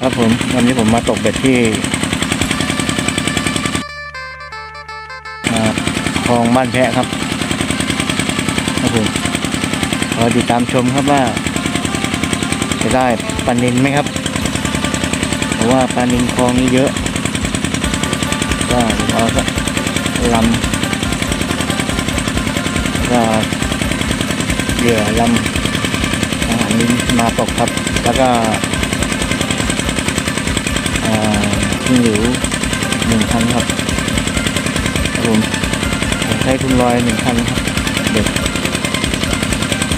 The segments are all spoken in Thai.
ครับผมวันนี้ผมมาตกเบ็ดที่คลองบ้านแพะครับครับผมรอติดตามชมครับว่า จะได้ปลานินไหมครับ เพราะว่าปลานินคลองนี้เยอะก็เราก็ลำก็เหยื่อลำอาหารนินมาตกครับ แล้วก็ อ่า ที่หลิวหนึ่งคันครับครับผมผมใช้ทุนลอยหนึ่งคันครับ เด็ก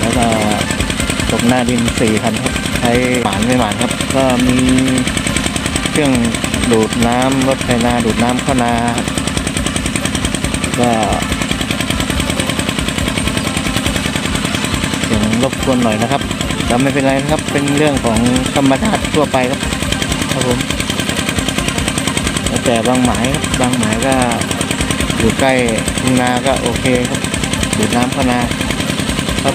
แล้วก็ตกหน้าดินสี่คันครับ ใช้หมานไม่หมานครับ ก็มีเครื่องดูดน้ำรถไถนาดูดน้ำเข้านาครับก็เสียงรบกวนหน่อยนะครับแต่ไม่เป็นไรนะครับ เป็นเรื่องของธรรมชาติทั่วไปครับครับผม แต่บางหมายบางหมายก็อยู่ใกล้ทุ่งนาก็โอเคครับดูดน้ำเข้านาครับ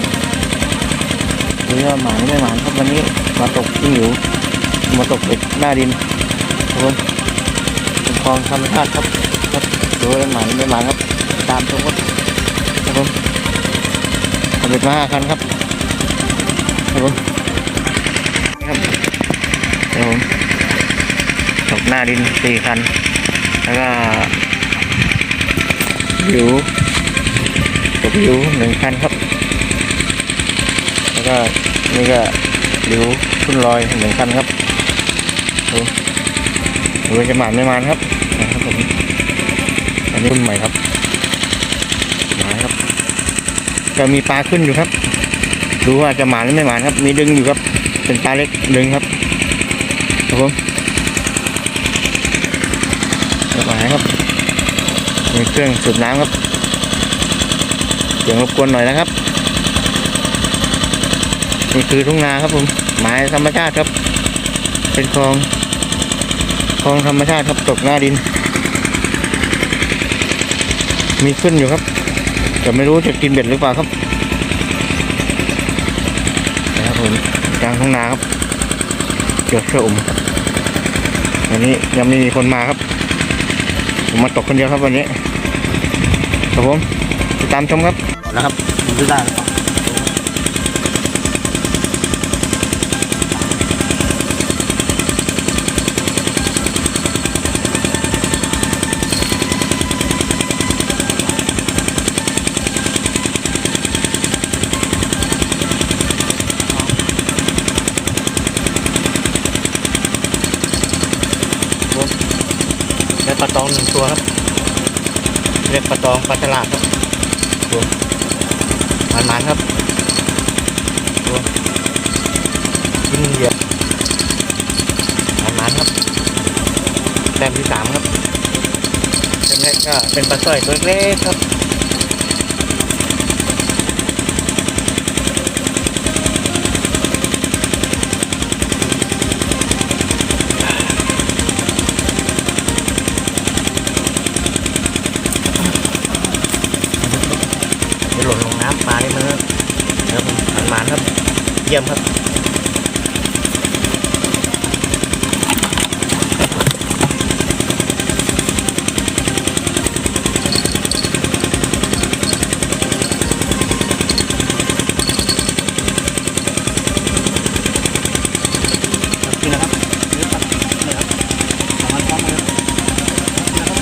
หรือว่าหมายไม่หมายครับวันนี้มาตกที่อยู่มาตกเป็ดหน้าดินครับผมเป็นคลองธรรมชาติครับครับดูว่าหมายไม่หมายครับ ตามชมครับครับผมเอาเป็ดมาห้าคันครับครับผมครับครับผม ตกหน้าดินสี่คัน แล้วก็หิวตกหิวหนึ่งคันครับ แล้วก็นี่ก็หิวขึ้นลอยหนึ่งคันครับดูดูว่าจะหมานไม่หมานครับนะครับผมอันนี้รุ่นใหม่ครับหมานครับก็มีปลาขึ้นอยู่ครับดูว่าจะหมานหรือไม่หมานครับ มีดึงอยู่ครับ เป็นปลาเล็กดึงครับครับผม กระหายครับมีเครื่องสูบน้ำครับเสียงรบกวนหน่อยนะครับ นี่คือทุ่งนาครับผมหมายธรรมชาติครับ เป็นคลองคลองธรรมชาติครับตกหน้าดิน มีขึ้นอยู่ครับแต่ไม่รู้จะกินเบ็ดหรือเปล่าครับนะครับผมกลางทุ่งนาครับเกี่ยวเชือกอมวันนี้ยังไม่มีคนมาครับ ผมมาตกคนเดียวครับวันนี้ครับผมติดตามชมครับนะครับผมดูได้ องหนึ่งตัวครับ เรียกปลาตองปลาฉลาดครับตัวมันมันๆครับตัวกินเยียบมันมันๆครับแต้มที่สามครับเต็มแรกก็เป็นปลาสร้อยตัวเล็กครับจะหล่นลงน้ำปลานี่มันนะครับมันมันๆครับ เยี่ยมครับ ครับนี่นะครับนี่ครับนี่ครับเอามันพร้อมเลยนะครับ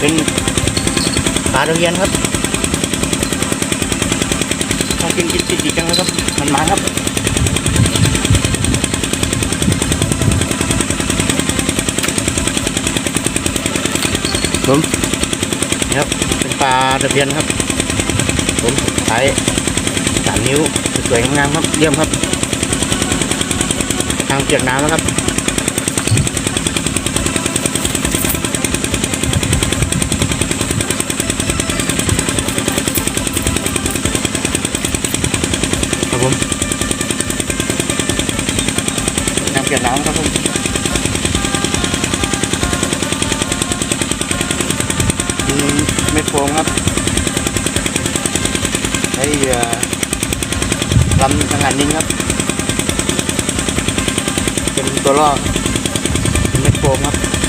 เป็น ปลาตะเพียนครับต้องกินกินกินกินกันนะครับ มันมาครับผมนี่ครับ เป็นปลาตะเพียนครับ ผมใช้สามนิ้วสวยๆงามๆครับ เยี่ยมครับ ทางเปียกน้ำแล้วครับ ผมทางเปียกน้ำครับผมมีเม็ดโฟมครับใช้ลำทางานนิ้งครับ เป็นตัวลอกเม็ดโฟมครับ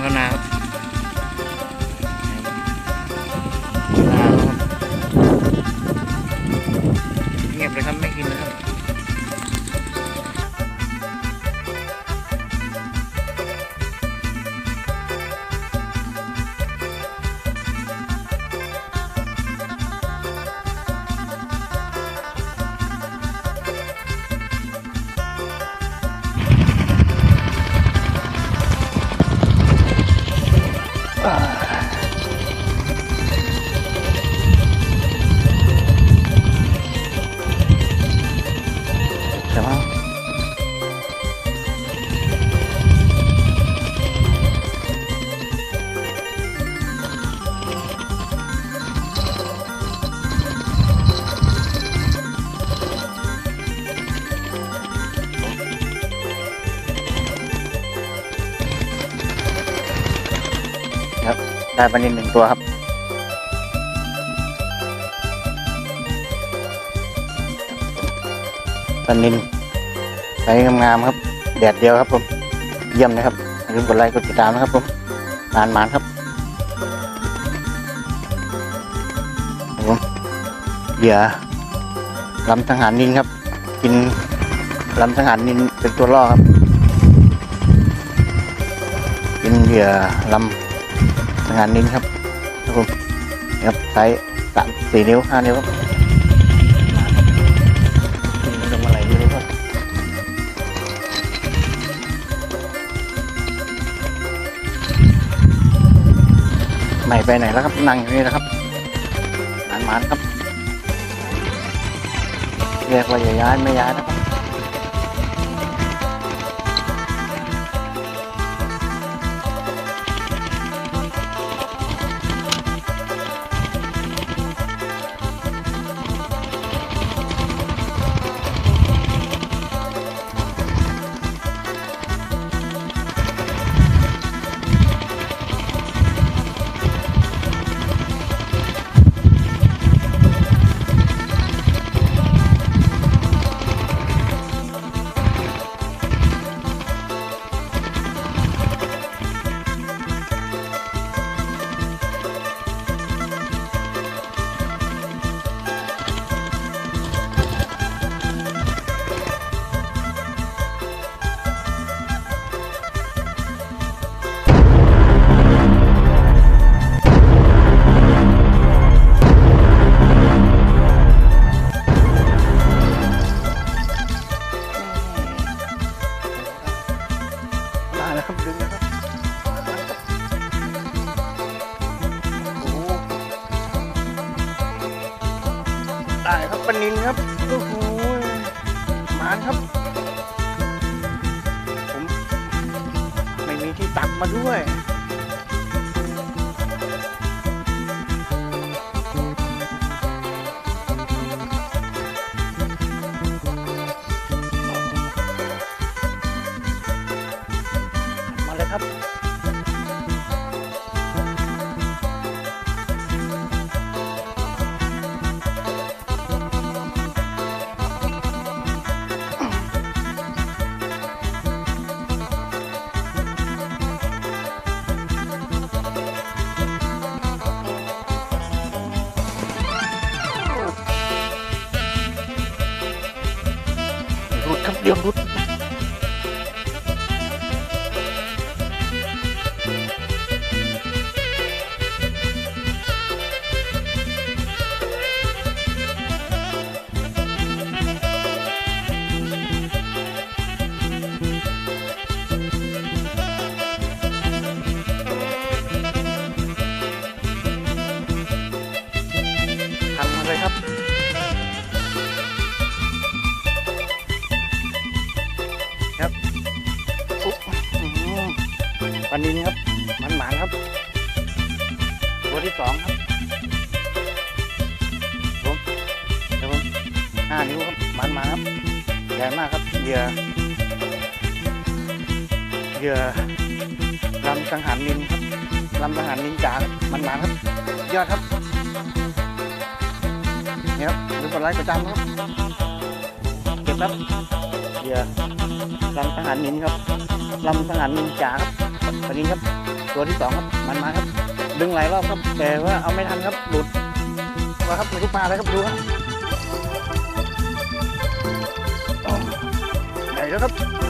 เขานะครับ ครับไปลานินหนึ่งตัวครับ ปลานินไซส์งามๆครับ แดดเดียวครับผม เยี่ยมนะครับอย่าลืมกดไลค์กดติดตามนะครับผมนานมานครับครับผมเหยื่อลำสังหารนินครับ กินลำสังหารนินเป็นตัวล่อครับ กินเหยื่อลำ งารนินครับครับผมนี่ครับไซส์สามสี่นิ้วห้านิ้วครับกินมันลงมาไหลอยู่เลยครับไม่ไปไหนแล้วครับนั่งอยู่นี่นะครับนานมานครับเรียกว่าอย่าย้ายไม่ย้ายนะครับ ญ่มากครับเหยื่อเหยื่อลำสังหารนินครับลำสังหารนินจ๋าครับมันมาครับ ยอดครับเนี่ยครับดูกดไลค์ประจำครับเก็บครับเหยื่อลำสังหารนินครับลำสังหารนินจ๋าครับตัวนี้ครับ ตัวที่สองครับมันมาครับ ดึงหลายรอบครับแต่ว่าเอาไม่ทันครับหลุดมาครับหลุดมาเลยครับดูครับ ใหญ่แล้วครับครับ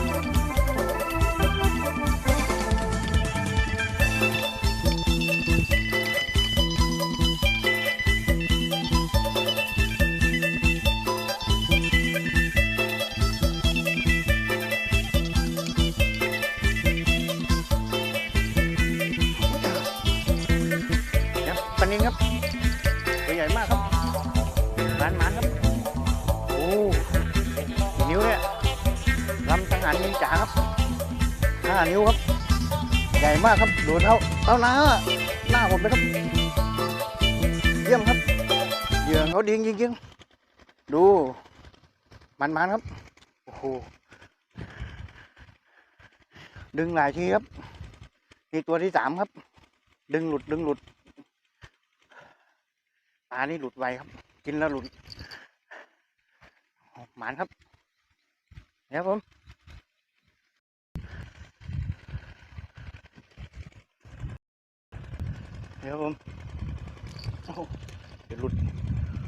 มากครับ ดูเท่าเท่าหน้าหน้าผมเลยครับ เยี่ยมครับ เหยื่อเขาดีจริงๆดูมันมันๆครับ โอ้โห ดึงหลายทีครับ นี่ตัวที่สามครับ ดึงหลุดดึงหลุดปลานี่หลุดไวครับ กินแล้วหลุดหมานครับเดี๋ยวผม ดี๋ยวผมโอ้โหเดี๋ยวหลุด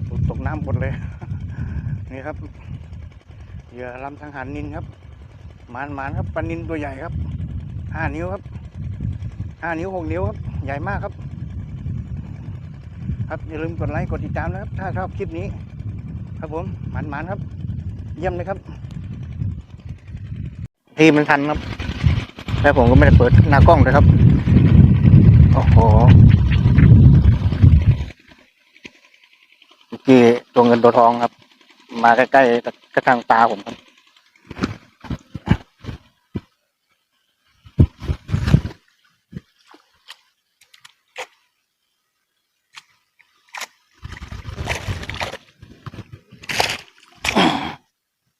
หลุดตกน้ำหมดเลย นี่ครับเหยื่อลำสังหารนินครับหมานหมานครับปลานินตัวใหญ่ครับห้านิ้วครับห้านิ้วหกนิ้วครับใหญ่มากครับ ครับอย่าลืมกดไลค์กดติดตามนะครับ ถ้าชอบคลิปนี้ ครับผมหมันมันครับ เยี่ยมเลยครับ ทีมันทันครับแล้วผมก็ไม่ได้เปิดหน้ากล้องเลยครับ โอ้โห เมื่อกี้ตัวเงินตัวทองครับ มาใกล้ๆกระทางตาผมครับ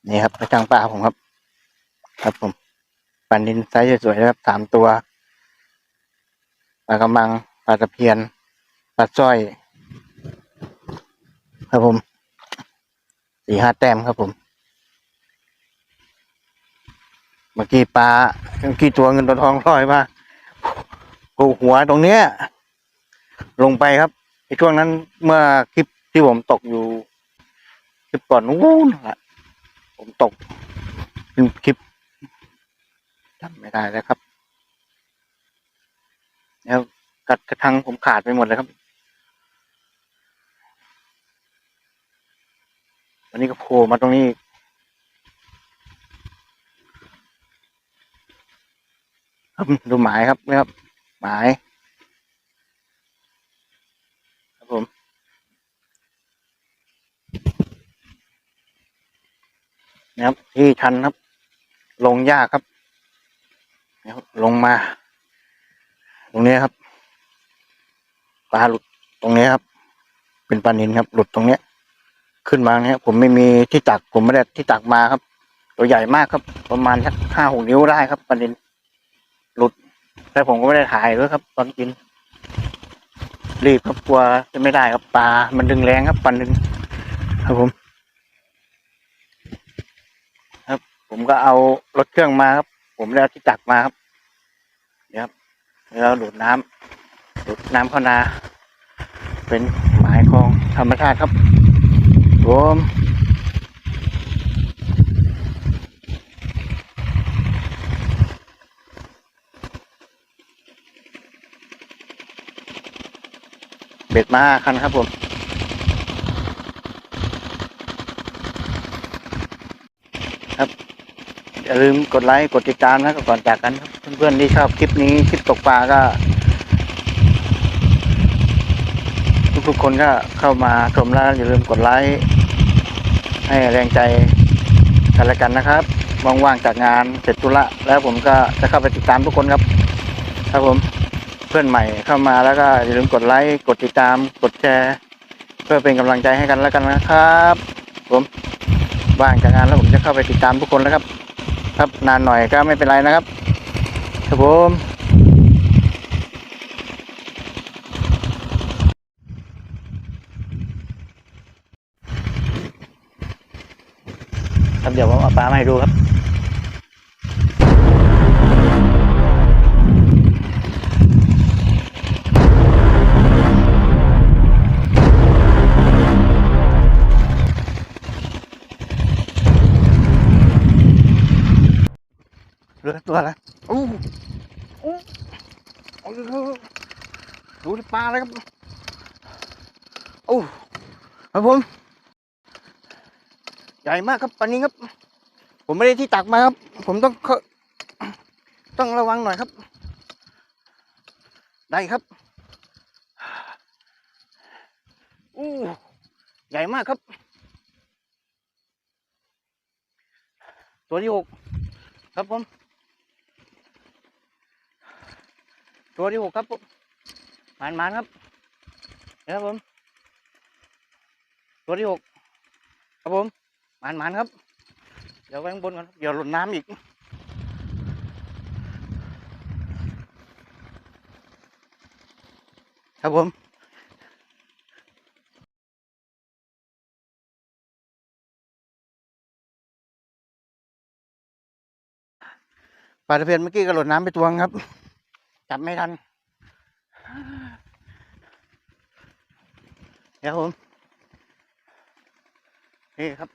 นี่ครับกระชังปลาผมครับ ครับผมปันดินไซส์สวยๆนะครับสามตัวปลากระมังปลาตะเพียนปลาสร้อย ครับผมสี่ห้าแต้มครับผม เมื่อกี้ปลาเมื่อกี้ตัวเงินตัวทองลอยมาโอ้หัวตรงเนี้ย ลงไปครับในช่วงนั้นเมื่อคลิปที่ผมตกอยู่ คลิปก่อนนู้นแหละผมตกเป็นคลิปจำไม่ได้แล้วครับแล้วกัดกระทังผมขาดไปหมดเลยครับ นนี้ก็โผล่มาตรงนี้ครับดูหมายครับนะครับ หมาย ครับผม นะครับ ที่ชันครับ ลงยากครับนะครับลงมา ตรงนี้ครับปลาหลุดตรงนี้ครับ เป็นปลานินครับ หลุดตรงเนี้ย ขึ้นมาเนี้ยผมไม่มีที่ตักผมไม่ได้ที่ตักมาครับ ตัวใหญ่มากครับ ประมาณสักห้าหกนิ้วได้ครับปลานินหลุด แต่ผมก็ไม่ได้ถ่ายด้วยครับ ตอนกิน รีบครับกลัวจะไม่ได้ครับปลา มันดึงแรงครับปลานินครับผม ครับ ผมก็เอารถเครื่องมาครับ ผมแล้วที่ตักมาครับเนี่ยครับแล้วดูดน้ำดูดน้ำเข้านา เป็นหมายของธรรมชาติครับ ผมเบ็ดมาคันครับผมครับอย่าลืมกดไลค์กดติดตามนะครับก่อนจากกันครับเพื่อนๆที่ชอบคลิปนี้คลิปตกปลาก็ ทุกคนก็เข้ามาชมแล้วอย่าลืมกดไลค์ให้แรงใจกันและกันนะครับว่างๆจากงานเสร็จธุระแล้วผมก็จะเข้าไปติดตามทุกคนครับ ครับผมเพื่อนใหม่เข้ามาแล้วก็อย่าลืมกดไลค์กดติดตามกดแชร์เพื่อเป็นกำลังใจให้กันแล้วกันนะครับ ผมว่างจากงานแล้วผมจะเข้าไปติดตามทุกคนแล้วครับ ครับนานหน่อยก็ไม่เป็นไรนะครับ ครับผมครับ เดี๋ยวผมเอาปลามาให้ดูครับเรือตัวอะไรอู้อู้เอาดูดูปลาอะไรครับโอ้ครับผม ใหญ่มากครับปลานี้ครับ ผมไม่ได้ที่ตักมาครับ ผมต้องต้องระวังหน่อยครับ ได้ครับอู้ใหญ่มากครับ ตัวที่หกครับผม ตัวที่หกครับผมมานมานครับเดี๋ยวครับผม ตัวที่หกครับผม มานมานครับ เดี๋ยวไว้ข้างบนก่อนเดี๋ยวหล่นน้ำอีก ครับผมปลาตะเพียนเมื่อกี้ก็หล่นน้ำไปตัวงครับ จับไม่ทัน เดี๋ยวครับผม นี่ครับ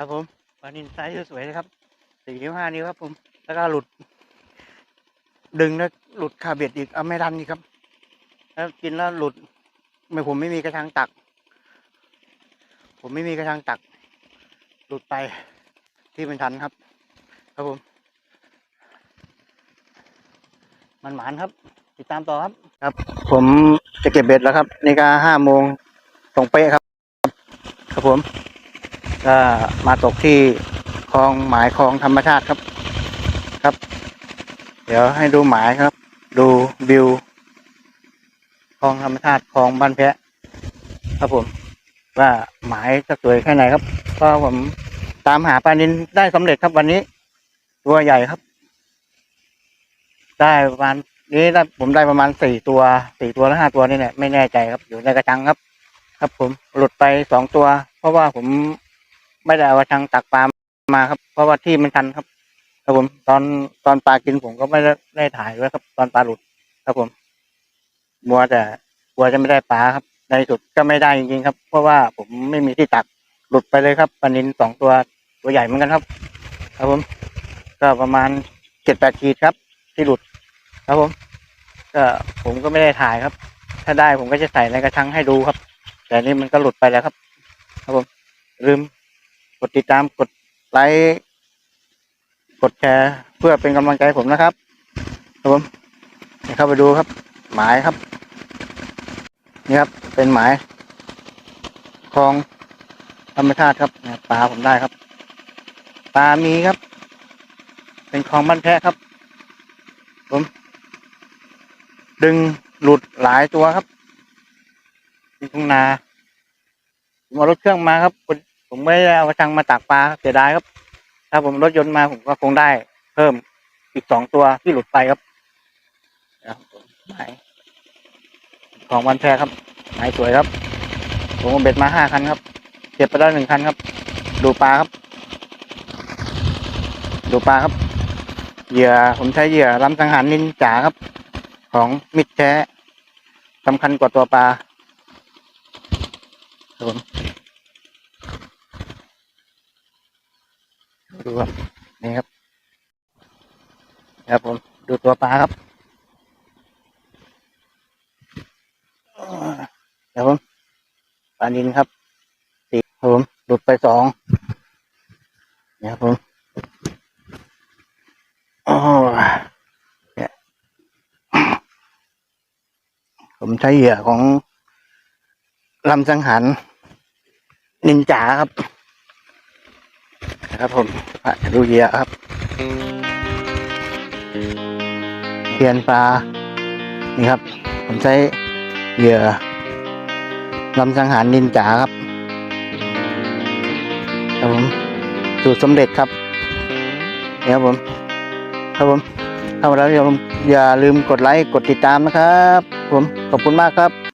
ครับผมปลานินไซส์สวยๆนะครับสี่นิ้วห้านิ้วครับผม แล้วก็หลุด ดึงแล้วหลุดคาเบ็ดอีกเอาไม่ทันอีกครับ แล้วกินแล้วหลุด ไม่ผมไม่มีกระชังตัก ผมไม่มีกระชังตัก หลุดไปที่มันทันครับ ครับผม มันหมานครับ ติดตามต่อครับ ครับ ผมจะเก็บเบ็ดแล้วครับ นี่ก็ห้าโมงตรงเป๊ะครับ ครับผม ก็มาตกที่คลองหมายคลองธรรมชาติครับครับ เดี๋ยวให้ดูหมายครับ ดูวิวคลองธรรมชาติคลองบ้านแพะ ครับผม ว่าหมายจะสวยแค่ไหนครับก็ผมตามหาปลานินได้สำเร็จครับวันนี้ ตัวใหญ่ครับ ได้ประมาณนี้ได้ผมได้ประมาณสี่ตัวสี่ตัวแล้วห้าตัวนี่แหละไม่แน่ใจครับ อยู่ในกระชังครับ ครับผมหลุดไปสองตัว เพราะว่าผม ไม่ได้เอากระชังตักปลามาครับ เพราะว่าที่มันชันครับครับผมตอนตอนปลากินผมก็ไม่ได้ได้ถ่ายไว้ครับ ตอนปลาหลุดครับผมมัวแต่กลัวจะไม่ได้ปลาครับ ในสุดก็ไม่ได้จริงๆครับ เพราะว่าผมไม่มีที่ตักหลุดไปเลยครับปลานินสองตัวตัวใหญ่เหมือนกันครับ ครับผม ก็ประมาณเจ็ดแปดขีดครับ ที่หลุด ครับผม ก็ผมก็ไม่ได้ถ่ายครับ ถ้าได้ผมก็จะใส่ในกระชังให้ดูครับ แต่นี่มันก็หลุดไปแล้วครับ ครับผมลืม กดติดตามกดไลค์กดแชร์เพื่อเป็นกำลังใจผมนะครับครับผมให้เข้าไปดูครับ หมายครับ นี่ครับ เป็นหมายคลองธรรมชาติครับปลาผมได้ครับปลามีครับ เป็นคลองบ้านแพะครับ ผม ดึงหลุดหลายตัวครับที่ทุ่งนาผมเอารถเครื่องมาครับ ผมผมไม่ได้เอากระชังมาตักปลาเสียดายครับ ถ้าผมรถยนต์มาผมก็คงได้ เพิ่มอีกสองตัวที่หลุดไปครับนะครับผมหมายของวันแพรครับหมายสวยครับ ผมเอาเบ็ดมาห้าคันครับเก็บไปแล้วหนึ่งคันครับ ดูปลาครับ ดูปลาครับ เหยื่อผมใช้เหยื่อลำสังหารนินจ๋าครับ ของมิดแท้สำคัญกว่าตัวปลาครับผม ดูนี่ครับครับผมดูตัวปลาครับครับผมปลานินครับสี่ผมหลุดไปสองนี่ครับผมโอ้เนี่ยผมใช้เหยื่อของลำสังหารนินจาครับ นะครับผมอะดูเหยื่อครับเปลี่ยนปลา นี่ครับ ผมใช้เหยื่อลำสังหารนินจาครับครับผมสูตรสำเร็จครับนี่ครับผม ครับผมเข้ามาแล้วอย่าลืมกดไลค์ กดติดตามนะครับ ผม ขอบคุณมากครับ